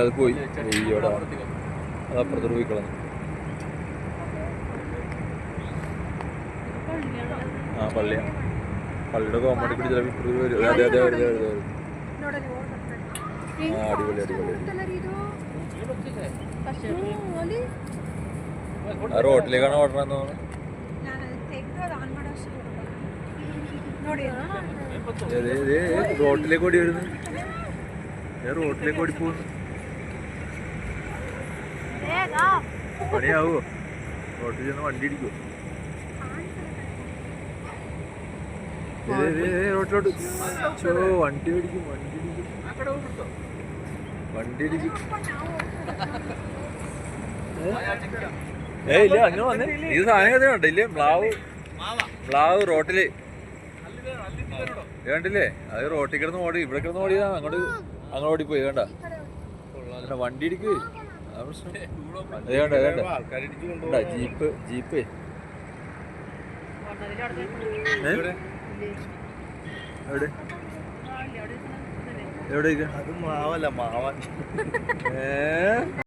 അത് പോയി. അയ്യോടാ അത് അപ്പുറത്തോട്ട് പോയി കളഞ്ഞു. ആ പള്ളിയാണ് പള്ളിയുടെ കോമ്പൗണ്ടിൽ കൂടി ചിലപ്പോൾ ഇപ്പുറത്ത് വരും. അതെ അതെ അതെ അതെ ആ അടിപൊളി അടിപൊളി ആ റോട്ടിലേക്കാണ് ഓടണമെന്ന് തോന്നുന്നു. റോട്ടിലേക്ക് ഓടി വരുന്നു. റോട്ടിലേക്ക് ഓടി പോകുന്നു പണിയാവോ? റോട്ടിൽ ചെന്ന് വണ്ടി ഇടിക്കോ വണ്ടി വണ്ടി ഇടിക്കും ഇല്ല അങ്ങനെ വന്നേ. ഇത് സാധനം കഥ കണ്ട ഇല്ലേ മ്ലാവ് മ്ലാവ് റോട്ടിൽ. ഇത് കണ്ടില്ലേ? അത് റോട്ടിൽ കിടന്ന് ഓടി ഇവിടെ കിടന്ന് ഓടിയതാ. അങ്ങോട്ട് അങ്ങോട്ട് ഓടിപ്പോയി വേണ്ട വണ്ടി ഇടിക്ക്. Jeep jeep? എവിടെ? എവിടെ? അത് മാവല്ല മാവൻ. ഏ?